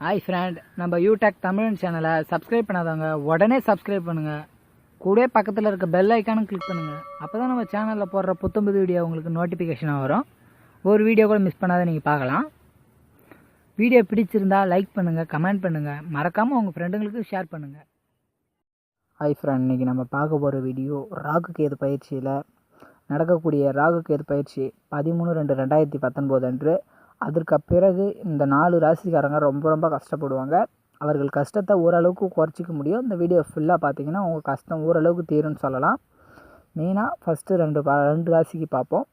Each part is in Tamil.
ஹாய் ஃப்ரெண்ட் நம்ம யூடெக் தமிழ் சேனலை சப்ஸ்கிரைப் பண்ணாதவங்க உடனே சப்ஸ்கிரைப் பண்ணுங்கள் கூட பக்கத்தில் இருக்க பெல் ஐக்கானும் கிளிக் பண்ணுங்கள் அப்போ தான் நம்ம சேனலில் போடுற புத்தம்புது வீடியோ உங்களுக்கு நோட்டிஃபிகேஷனாக வரும். ஒரு வீடியோ கூட மிஸ் பண்ணாத நீங்கள் பார்க்கலாம். வீடியோ பிடிச்சிருந்தா லைக் பண்ணுங்கள் கமெண்ட் பண்ணுங்கள் மறக்காமல் உங்கள் ஃப்ரெண்டுங்களுக்கு ஷேர் பண்ணுங்கள் ஹாய் ஃப்ரெண்ட் இன்றைக்கி நம்ம பார்க்க போகிற வீடியோ ராகு கேது பயிற்சியில்? நடக்கக்கூடிய ராகு கேது பயிற்சி? பதிமூணு ரெண்டு ரெண்டாயிரத்தி பத்தொன்பது அன்று அதற்கு பிறகு இந்த நாலு ராசிக்காரங்க ரொம்ப ரொம்ப கஷ்டப்படுவாங்க. அவர்கள் கஷ்டத்தை ஓரளவுக்கு குறைச்சிக்க முடியும். இந்த வீடியோ ஃபுல்லாக பார்த்தீங்கன்னா உங்கள் கஷ்டம் ஓரளவுக்கு தீரும்னு சொல்லலாம். மெயினாக ஃபஸ்ட்டு ரெண்டு பா ரெண்டு ராசிக்கு பார்ப்போம்.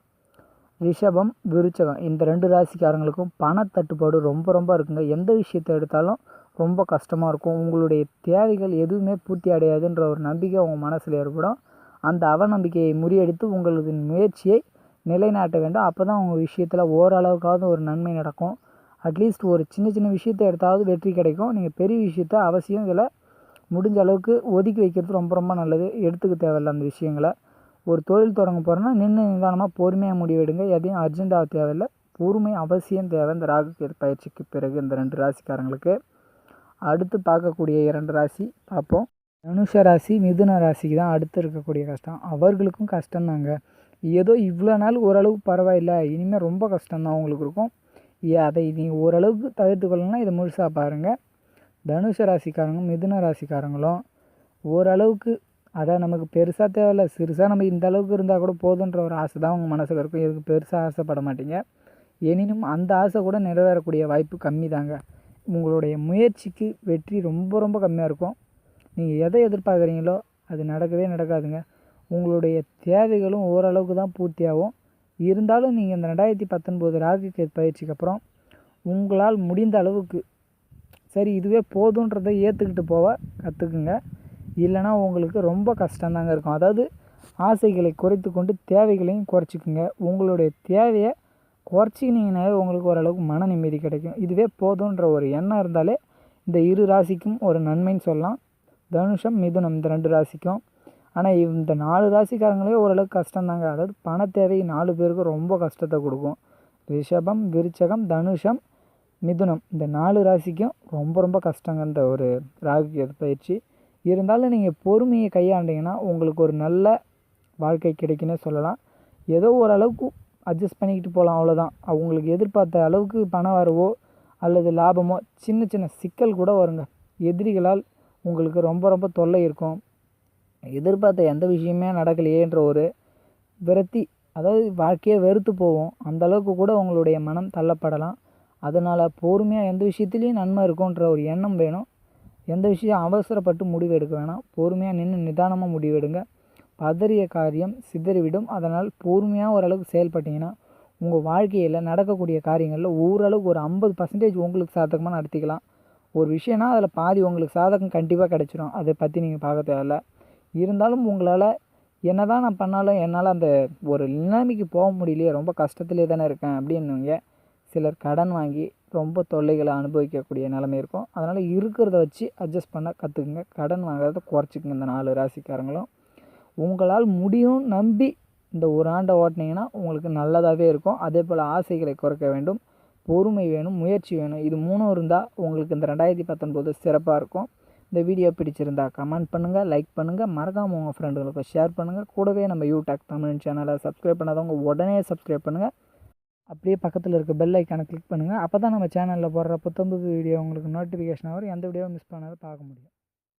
ரிஷபம் விருச்சகம் இந்த ரெண்டு ராசிக்காரங்களுக்கும் பணத்தட்டுப்பாடு ரொம்ப ரொம்ப இருக்குங்க. எந்த விஷயத்தை எடுத்தாலும் ரொம்ப கஷ்டமாக இருக்கும். உங்களுடைய தேவைகள் எதுவுமே பூர்த்தி அடையாதுன்ற ஒரு நம்பிக்கை உங்கள் மனசில் ஏற்படும். அந்த அவநம்பிக்கையை முறியடித்து உங்களது முயற்சியை நிலைநாட்ட வேண்டும். அப்போ தான் உங்கள் விஷயத்தில் ஓரளவுக்காவது ஒரு நன்மை நடக்கும். அட்லீஸ்ட் ஒரு சின்ன சின்ன விஷயத்தை எடுத்தாவது வெற்றி கிடைக்கும். நீங்கள் பெரிய விஷயத்த அவசியம் இதில் முடிஞ்ச அளவுக்கு ஒதுக்கி வைக்கிறது ரொம்ப ரொம்ப நல்லது. எடுத்துக்க தேவையில்ல அந்த விஷயங்களை. ஒரு தொழில் தொடங்க போகிறோன்னா நின்று நிதானமாக பொறுமையாக முடிவெடுங்க. எதையும் அர்ஜென்ட்டாக தேவையில்லை. பொறுமை அவசியம் தேவை. இந்த ராகு பயிற்சிக்கு பிறகு இந்த ரெண்டு ராசிக்காரங்களுக்கு. அடுத்து பார்க்கக்கூடிய இரண்டு ராசி பார்ப்போம். தனுஷ ராசி மிதுன ராசிக்கு தான் அடுத்து இருக்கக்கூடிய கஷ்டம். அவர்களுக்கும் கஷ்டம்தாங்க. ஏதோ இவ்வளோ நாள் ஓரளவுக்கு பரவாயில்ல இனிமேல் ரொம்ப கஷ்டம்தான் அவங்களுக்கு இருக்கும். அதை நீங்கள் ஓரளவுக்கு தவிர்த்து கொள்ளணும்னா இதை முழுசாக பாருங்கள் தனுஷ ராசிக்காரங்களும் மிதுன ராசிக்காரங்களும் ஓரளவுக்கு அதான் நமக்கு பெருசாக தேவையில்ல சிறுசாக நம்ம இந்த அளவுக்கு இருந்தால் கூட போதுன்ற ஒரு ஆசை தான் உங்கள் மனசில் இருக்கும். இதுக்கு பெருசாக ஆசைப்பட மாட்டீங்க? எனினும் அந்த ஆசை கூட நிறைவேறக்கூடிய வாய்ப்பு கம்மி தாங்க உங்களுடைய முயற்சிக்கு வெற்றி ரொம்ப ரொம்ப கம்மியாக இருக்கும். நீங்கள் எதை எதிர்பார்க்குறீங்களோ அது நடக்கவே நடக்காதுங்க. உங்களுடைய தேவைகளும் ஓரளவுக்கு தான் பூர்த்தியாகும். இருந்தாலும் நீங்கள் இந்த ரெண்டாயிரத்தி பத்தொன்பது ராகு கேது பயிற்சிக்கு அப்புறம் உங்களால் முடிந்த அளவுக்கு சரி இதுவே போதுன்றதை ஏற்றுக்கிட்டு போக கற்றுக்குங்க இல்லைனா உங்களுக்கு ரொம்ப கஷ்டம்தாங்க இருக்கும். அதாவது ஆசைகளை குறைத்து கொண்டு தேவைகளையும் குறைச்சிக்குங்க. உங்களுடைய தேவையை குறைச்சிக்கினீங்கனாவே உங்களுக்கு ஓரளவுக்கு மன நிம்மதி கிடைக்கும். இதுவே போதுன்ற ஒரு எண்ணம் இருந்தாலே இந்த இரு ராசிக்கும் ஒரு நன்மைன்னு சொல்லலாம். தனுஷம் மிதுனம் இந்த ரெண்டு ராசிக்கும். ஆனால் இந்த நாலு ராசிக்காரங்களே ஓரளவுக்கு கஷ்டம்தாங்க. அதாவது பண தேவை நாலு பேருக்கு ரொம்ப கஷ்டத்தை கொடுக்கும். ரிஷபம் விருச்சகம் தனுஷம் மிதுனம். இந்த நாலு ராசிக்கும் ரொம்ப ரொம்ப கஷ்டங்க இந்த ஒரு ராகு பயிற்சி. இருந்தாலும் நீங்கள் பொறுமையை கையாண்டிங்கன்னா உங்களுக்கு ஒரு நல்ல வாழ்க்கை கிடைக்குன்னே சொல்லலாம். ஏதோ ஓரளவுக்கு அட்ஜஸ்ட் பண்ணிக்கிட்டு போகலாம் அவ்வளோதான் அவங்களுக்கு எதிர்பார்த்த அளவுக்கு பண வரவோ அல்லது லாபமோ சின்ன சின்ன சிக்கல் கூட வருங்க. எதிரிகளால் உங்களுக்கு ரொம்ப ரொம்ப தொல்லை இருக்கும். எதிர்பார்த்த எந்த விஷயமே நடக்கலையேன்ற ஒரு விரக்தி அதாவது வாழ்க்கையே வெறுத்து போவோம் அந்தளவுக்கு கூட உங்களுடைய மனம் தள்ளப்படலாம். அதனால் பொறுமையாக எந்த விஷயத்துலேயும் நன்மை இருக்கும்ன்ற ஒரு எண்ணம் வேணும். எந்த விஷயம் அவசரப்பட்டு முடிவு எடுக்க வேணாம். பொறுமையாக நின்று நிதானமாக முடிவெடுங்க பதறிய காரியம் சிதறிவிடும். அதனால் பொறுமையாக ஓரளவுக்கு செயல்பட்டீங்கன்னா உங்கள் வாழ்க்கையில் நடக்கக்கூடிய காரியங்களில் ஓரளவுக்கு ஒரு ஐம்பது பர்சன்டேஜ் உங்களுக்கு சாதகமாக நடத்திக்கலாம். ஒரு விஷயம்னா அதில் பாதி உங்களுக்கு சாதகம் கண்டிப்பாக கிடச்சிரும். அதை பற்றி நீங்கள் பார்க்க தேவையில்ல. இருந்தாலும் உங்களால் என்ன தான் நான் பண்ணாலும் என்னால் அந்த ஒரு நிலைமைக்கு போக முடியலையே ரொம்ப கஷ்டத்திலே தானே இருக்கேன் அப்படின்னுங்க. சிலர் கடன் வாங்கி ரொம்ப தொல்லைகளை அனுபவிக்கக்கூடிய நிலைமை இருக்கும். அதனால் இருக்கிறத வச்சு அட்ஜஸ்ட் பண்ண கற்றுக்குங்க கடன் வாங்குறத குறைச்சிக்குங்க இந்த நாலு ராசிக்காரங்களும். உங்களால் முடியும் நம்பி இந்த ஒரு ஆண்டை ஓட்டினீங்கன்னா உங்களுக்கு நல்லதாகவே இருக்கும். அதே போல் ஆசைகளை குறைக்க வேண்டும். பொறுமை வேணும் முயற்சி வேணும். இது மூணும் இருந்தால் உங்களுக்கு இந்த ரெண்டாயிரத்தி பத்தொன்பது சிறப்பாக இருக்கும். இந்த வீடியோ பிடிச்சிருந்தா கமெண்ட் பண்ணுங்கள் லைக் பண்ணுங்கள் மறக்காமல் உங்கள் ஃப்ரெண்டுகளுக்கு ஷேர் பண்ணுங்கள் கூடவே நம்ம யூடியூப் தமிழ் சேனலை சப்ஸ்கிரைப் பண்ணாதவங்க உடனே சப்ஸ்கிரைப் பண்ணுங்கள் அப்படியே பக்கத்தில் இருக்க பெல் ஐக்கானை கிளிக் பண்ணுங்கள் அப்போ தான் நம்ம சேனலில் போடுற புத்தம்புது வீடியோ உங்களுக்கு நோட்டிஃபிகேஷன் வரும். எந்த வீடியோ மிஸ் பண்ணாலும் பார்க்க முடியும்.